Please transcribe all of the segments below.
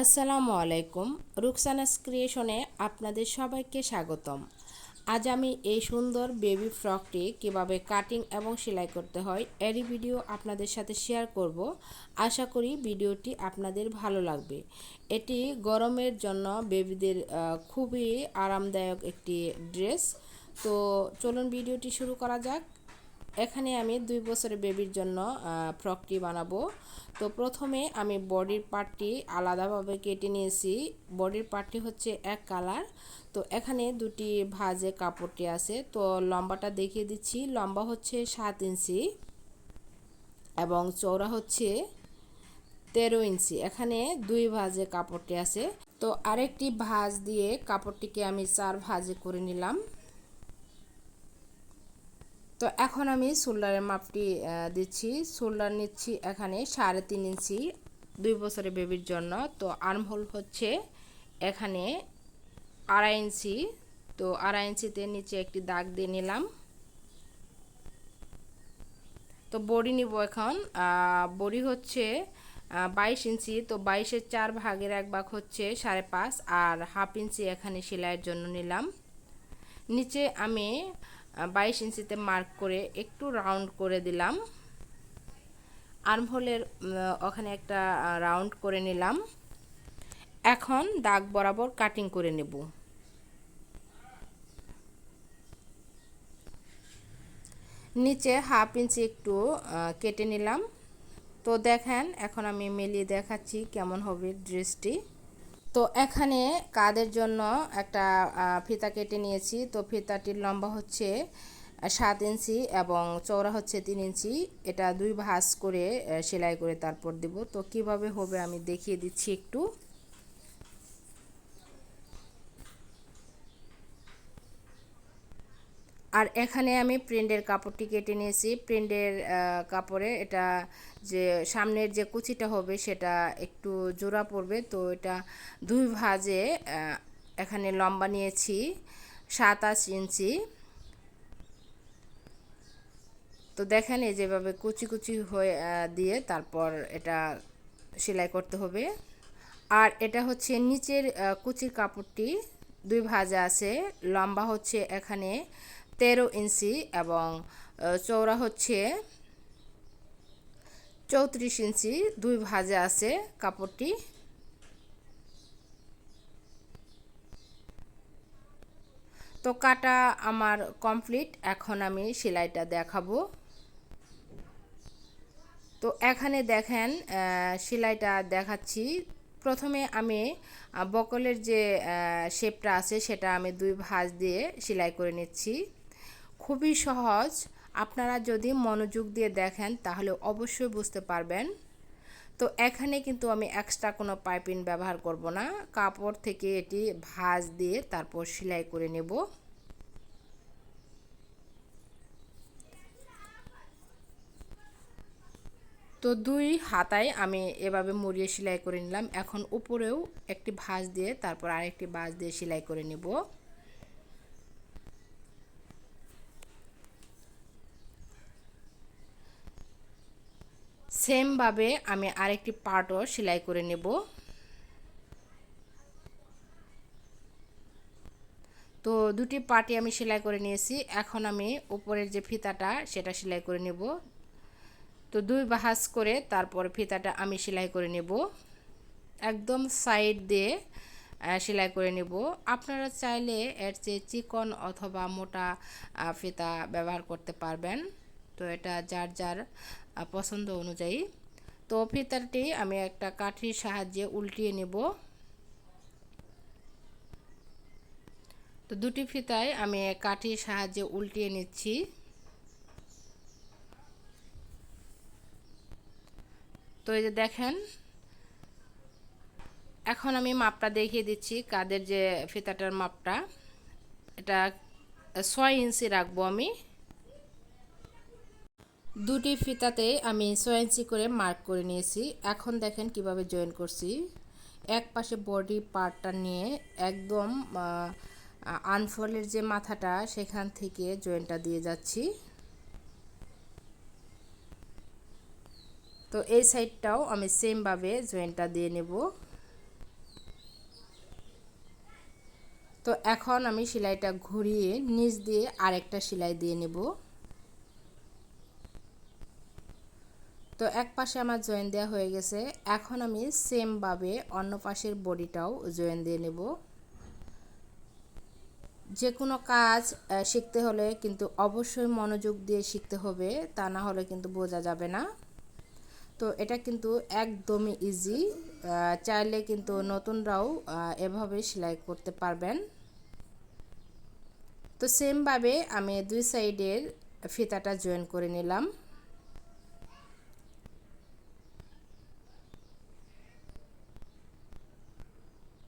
আসসালামু আলাইকুম। রুকসানাস ক্রিয়েশনে আপনাদের সবাইকে স্বাগতম। আজ আমি এই সুন্দর বেবি ফ্রকটি কীভাবে কাটিং এবং সেলাই করতে হয়, এরই ভিডিও আপনাদের সাথে শেয়ার করব। আশা করি ভিডিওটি আপনাদের ভালো লাগবে। এটি গরমের জন্য বেবিদের খুবই আরামদায়ক একটি ড্রেস। তো চলুন ভিডিওটি শুরু করা যাক। এখানে আমি দুই বছরের বেবির জন্য ফ্রকটি বানাবো। তো প্রথমে আমি বডির পার্টটি আলাদাভাবে কেটে নিয়েছি। বডির পার্টটি হচ্ছে এক কালার তো এখানে দুটি ভাজে কাপড়টি আছে। তো লম্বাটা দেখিয়ে দিচ্ছি। লম্বা হচ্ছে সাত ইঞ্চি এবং চৌড়া হচ্ছে তেরো ইঞ্চি। এখানে দুই ভাজে কাপড়টি আছে। তো আরেকটি ভাজ দিয়ে কাপড়টিকে আমি চার ভাজে করে নিলাম। তো এখন আমি শোল্ডারের মাপটি দিচ্ছি। শোল্ডার নিচ্ছি এখানে সাড়ে তিন ইঞ্চি, দুই বছরের বেবির জন্য। তো আর্মহোল হচ্ছে এখানে আড়াই ইঞ্চি। তো আড়াই ইঞ্চিতে নিচে একটি দাগ দিয়ে নিলাম। তো বডি নিব এখন। বডি হচ্ছে বাইশ ইঞ্চি। তো বাইশের চার ভাগের এক ভাগ হচ্ছে সাড়ে পাঁচ। আর হাফ ইঞ্চি এখানে সেলাইয়ের জন্য নিলাম। নিচে আমি বাইশ ইঞ্চিতে মার্ক করে একটু রাউন্ড করে দিলাম। আর্মহোলের ওখানে একটা রাউন্ড করে নিলাম। এখন দাগ বরাবর কাটিং করে নেব। নিচে হাফ ইঞ্চি একটু কেটে নিলাম। তো দেখেন, এখন আমি মিলিয়ে দেখাচ্ছি কেমন হবে ড্রেসটি তো এখানে কাদের জন্য একটা ফিতা কেটে নিয়েছি। তো ফিতাটির লম্বা হচ্ছে সাত ইঞ্চি এবং চওড়া হচ্ছে তিন ইঞ্চি। এটা দুই ভাঁজ করে সেলাই করে তারপর দেব। তো কীভাবে হবে আমি দেখিয়ে দিচ্ছি একটু। আর এখানে আমি প্রিন্টের কাপড়টি কেটে নিয়েছি। প্রিন্টের কাপড়ে এটা যে সামনের যে কুচিটা হবে সেটা একটু জোড়া পড়বে। তো এটা দুই ভাজে এখানে লম্বা নিয়েছি সাতাশ ইঞ্চি। তো দেখেন এই যেভাবে কুচি কুচি হয়ে দিয়ে তারপর এটা সেলাই করতে হবে। আর এটা হচ্ছে নিচের কুচির কাপড়টি, দুই ভাজা আছে, লম্বা হচ্ছে এখানে তেরো ইঞ্চি এবং চৌড়া হচ্ছে চৌত্রিশ ইঞ্চি, দুই ভাজে আছে কাপড়টি। তো কাটা আমার কমপ্লিট, এখন আমি সেলাইটা দেখাবো। তো এখানে দেখেন সেলাইটা দেখাচ্ছি। প্রথমে আমি বকলের যে শেপটা আছে সেটা আমি দুই ভাঁজ দিয়ে সেলাই করে নিচ্ছি। খুবই সহজ। আপনারা যদি মনোযোগ দিয়ে দেখেন, তাহলে অবশ্যই বুঝতে পারবেন। তো এখানে কিন্তু আমি এক্সট্রা কোনো পাইপিং ব্যবহার করব না। কাপড় থেকে এটি ভাঁজ দিয়ে তারপর সেলাই করে নেব। তো দুই হাতায় আমি এভাবে মুড়িয়ে সেলাই করে নিলাম। এখন উপরেও একটি ভাঁজ দিয়ে, তারপর আরেকটি ভাঁজ দিয়ে সেলাই করে নেব। সেমভাবে আমি আরেকটি পার্টও সেলাই করে নেব। তো দুটি পার্টি আমি সেলাই করে নিয়েছি। এখন আমি উপরের যে ফিতাটা, সেটা সেলাই করে নেব। তো দুই বাহাস করে তারপর ফিতাটা আমি সেলাই করে নেব। একদম সাইড দিয়ে সেলাই করে নেব। আপনারা চাইলে এর চেয়ে চিকন অথবা মোটা ফিতা ব্যবহার করতে পারবেন। তো এটা যার যার পছন্দ অনুযায়ী। তো ফিতারটি আমি একটা কাঠির সাহায্যে উল্টিয়ে নেব। তো দুটি ফিতায় আমি কাঠির সাহায্যে উল্টিয়ে নিচ্ছি। তো এই যে দেখেন, এখন আমি মাপটা দেখিয়ে দিচ্ছি, কাদের যে ফিতাটার মাপটা। এটা ছয় ইঞ্চি রাখব আমি। দুটি ফিতাতে আমি ছয় ইঞ্চি করে মার্ক করে নিয়েছি। এখন দেখেন কীভাবে জয়েন করছি। এক পাশে বডি পার্টটা নিয়ে একদম আনফলের যে মাথাটা, সেখান থেকে জয়েন্টটা দিয়ে যাচ্ছি। তো এই সাইডটাও আমি সেমভাবে জয়েন্টটা দিয়ে নেব। তো এখন আমি সেলাইটা ঘুরিয়ে নিচ দিয়ে আরেকটা সেলাই দিয়ে নেব। তো এক পাশে আমার জয়েন দেওয়া হয়ে গেছে। এখন আমি সেমভাবে অন্য পাশের বডিটাও জয়েন দিয়ে নেব। যে কোনো কাজ শিখতে হলে কিন্তু অবশ্যই মনোযোগ দিয়ে শিখতে হবে, তা না হলে কিন্তু বোঝা যাবে না। তো এটা কিন্তু একদমই ইজি চাইলে কিন্তু নতুনরাও এভাবে সেলাই করতে পারবেন। তো সেমভাবে আমি দুই সাইডের ফিতাটা জয়েন করে নিলাম।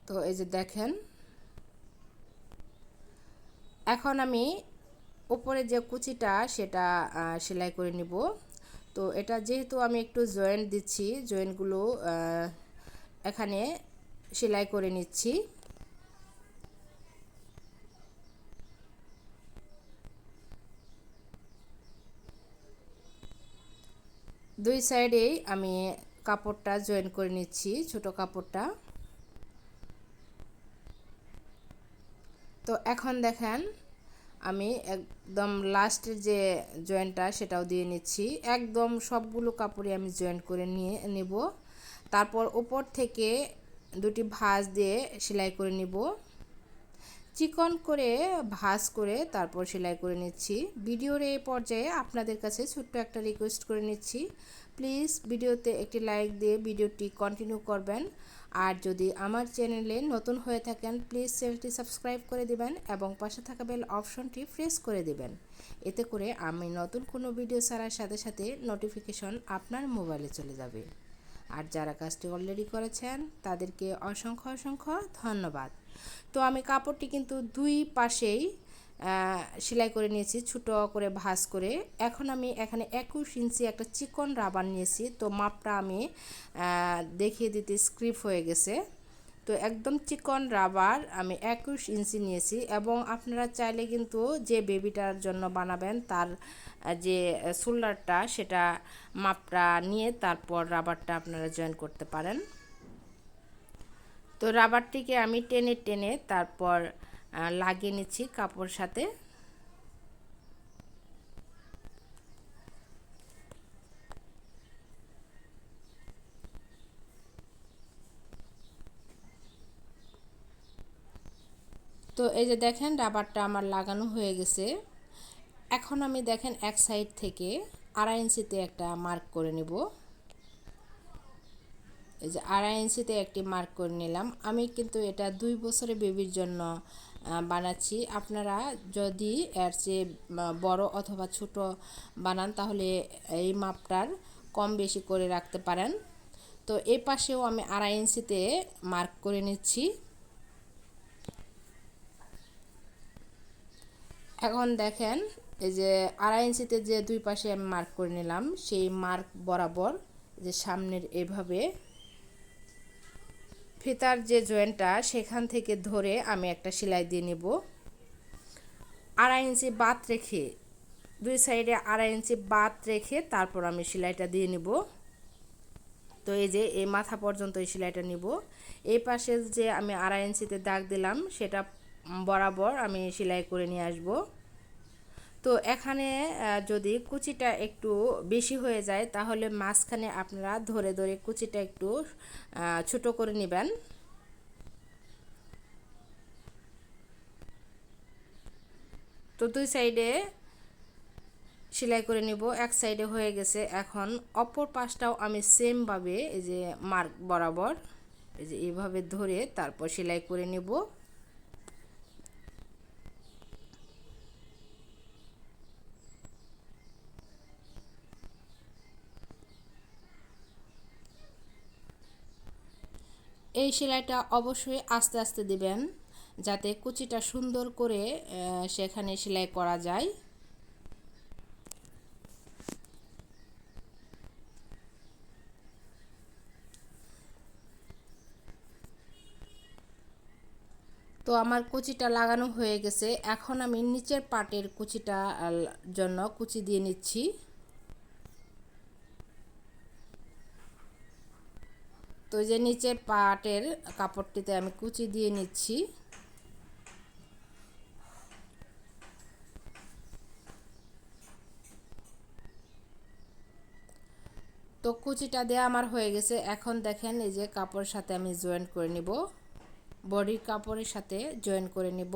তো এই যে দেখেন। এখন আমি উপরে যে কুচিটা, সেটা সেলাই করে নিব। তো এটা যেহেতু আমি একটু জয়েন্ট দিচ্ছি, জয়েন্টগুলো এখানে সেলাই করে নিচ্ছি। দুই সাইডেই আমি কাপড়টা জয়েন করে নিচ্ছি, ছোট কাপড়টা। তো এখন দেখেন, আমি একদম লাস্টের যে জয়েন্টটা সেটাও দিয়ে নিচ্ছি। একদম সবগুলো কাপড়ে আমি জয়েন্ট করে নিয়ে নেব। তারপর ওপর থেকে দুটি ভাঁজ দিয়ে সেলাই করে নিব। চিকন করে ভাঁজ করে তারপর সেলাই করে নিচ্ছি। ভিডিওর এই পর্যায়ে আপনাদের কাছে ছোট্ট একটা রিকোয়েস্ট করে নিচ্ছি। প্লিজ ভিডিওতে একটি লাইক দিয়ে ভিডিওটি কন্টিনিউ করবেন। আর যদি আমার চ্যানেলে নতুন হয়ে থাকেন প্লিজ চ্যানেলটি সাবস্ক্রাইব করে দিবেন এবং পাশে থাকা বেল অপশনটি প্রেস করে দিবেন। এতে করে আমি নতুন কোনো ভিডিও ছাড়ার সাথে সাথে নোটিফিকেশন আপনার মোবাইলে চলে যাবে। আর যারা কাজটি অলরেডি করেছেন, তাদেরকে অসংখ্য অসংখ্য ধন্যবাদ। তো আমি কাপড়টি কিন্তু দুই পাশেই সেলাই করে নিয়েছি, ছোটো করে ভাঁজ করে। এখন আমি এখানে একুশ ইঞ্চি একটা চিকন রাবার নিয়েছি, তো মাপটা আমি দেখিয়ে দিতে স্ক্রিপ হয়ে গেছে। তো একদম চিকন রাবার আমি একুশ ইঞ্চি নিয়েছি, এবং আপনারা চাইলে কিন্তু যে বেবিটার জন্য বানাবেন, তার যে শোল্ডারটা, সেটা মাপটা নিয়ে তারপর রাবারটা আপনারা জয়েন করতে পারেন। তো রাবারটিকে আমি টেনে টেনে তারপর লাগিয়ে নিচ্ছি কাপড় সাথে। তো এই যে দেখেন, রাবারটা আমার লাগানো হয়ে গেছে। এখন আমি দেখেন এক সাইড থেকে আড়াই ইঞ্চিতে একটা মার্ক করে নিব। এই যে আড়াই ইঞ্চিতে একটি মার্ক করে নিলাম। আমি কিন্তু এটা দুই বছরের বেবির জন্য বানাচ্ছি। আপনারা যদি এর চেয়ে বড় অথবা ছোট বানান, তাহলে এই মাপটার কম বেশি করে রাখতে পারেন। তো এই পাশেও আমি আড়াই ইঞ্চিতে মার্ক করে নিচ্ছি। এখন দেখেন, এই যে আড়াই ইঞ্চিতে যে দুই পাশে আমি মার্ক করে নিলাম, সেই মার্ক বরাবর যে সামনের এভাবে ফিতার যে জয়েন্টটা সেখান থেকে ধরে আমি একটা সেলাই দিয়ে নেব। আড়াই ইঞ্চি বাত রেখে, দুই সাইডে আড়াই ইঞ্চি বাত রেখে তারপর আমি সেলাইটা দিয়ে নেব। তো এই যে এই মাথা পর্যন্ত এই সেলাইটা নিব। এই পাশে যে আমি আড়াই ইঞ্চিতে দাগ দিলাম, সেটা বরাবর আমি সেলাই করে নিয়ে আসব। তো এখানে যদি কুচিটা একটু বেশি হয়ে যায়, তাহলে মাঝখানে আপনারা ধরে ধরে কুচিটা একটু ছোট করে নেবেন। তো দুই সাইডে সেলাই করে নিব। এক সাইডে হয়ে গেছে এখন অপর পাশটাও আমি সেমভাবে এই যে মার্ক বরাবর, এই যে এইভাবে ধরে তারপর সেলাই করে নিব। এই সেলাইটা অবশ্যই আস্তে আস্তে দিবেন, যাতে কুচিটা সুন্দর করে সেখানে সেলাই করা যায়। তো আমার কুচিটা লাগানো হয়ে গেছে। এখন আমি নিচের পাটের কুচিটা জন্য কুচি দিয়ে নিচ্ছি। তো যে নিচের পাটের কাপড়টিতে আমি কুচি দিয়ে নিচ্ছি। তো কুচিটা দেওয়া আমার হয়ে গেছে। এখন দেখেন এই যে কাপড়ের সাথে আমি জয়েন করে নিব। বডির কাপড়ের সাথে জয়েন করে নিব।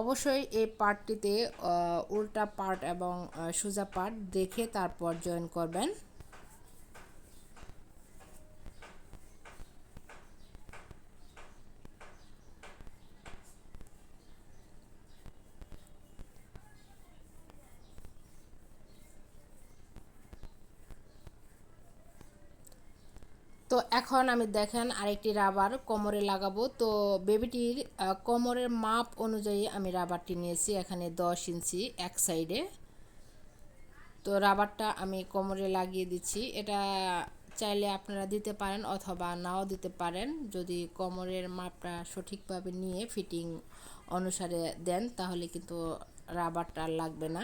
অবশ্যই এই পার্টটিতে উল্টা পার্ট এবং সোজা পার্ট দেখে তারপর জয়েন করবেন। তো এখন আমি দেখেন আরেকটি রাবার কোমরে লাগাবো। তো বেবিটির কোমরের মাপ অনুযায়ী আমি রাবারটি নিয়েছি এখানে দশ ইঞ্চি এক সাইডে তো রাবারটা আমি কোমরে লাগিয়ে দিচ্ছি। এটা চাইলে আপনারা দিতে পারেন অথবা নাও দিতে পারেন। যদি কোমরের মাপটা সঠিকভাবে নিয়ে ফিটিং অনুসারে দেন, তাহলে কিন্তু রাবারটা লাগবে না।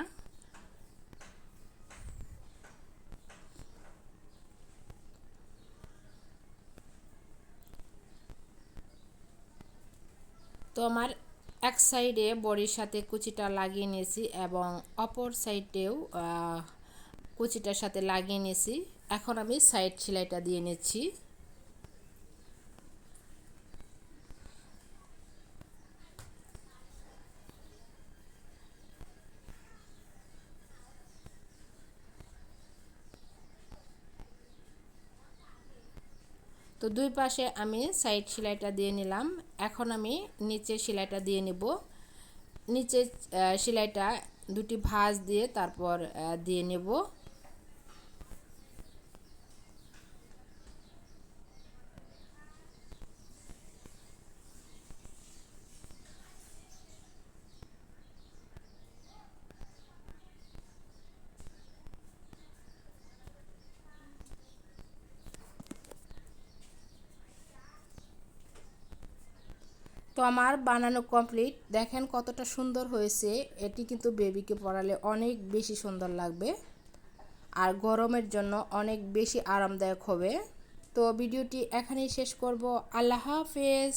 আমার এক সাইডে বড়ির সাথে কুচিটা লাগিয়ে নিয়েছি এবং অপর সাইডেও কুচিটার সাথে লাগিয়ে নিয়েছি। এখন আমি সাইড সেলাইটা দিয়ে নিচ্ছি। তো দুই পাশে আমি সাইড সেলাইটা দিয়ে নিলাম। এখন আমি নিচে সেলাইটা দিয়ে নেব। নিচে সেলাইটা দুটি ভাঁজ দিয়ে তারপর দিয়ে নেব। আমার বানানো কমপ্লিট দেখেন কতটা সুন্দর হয়েছে। এটি কিন্তু বেবিকে পরালে অনেক বেশি সুন্দর লাগবে। আর গরমের জন্য অনেক বেশি আরামদায়ক হবে। তো ভিডিওটি এখানেই শেষ করব। আল্লাহ হাফেজ।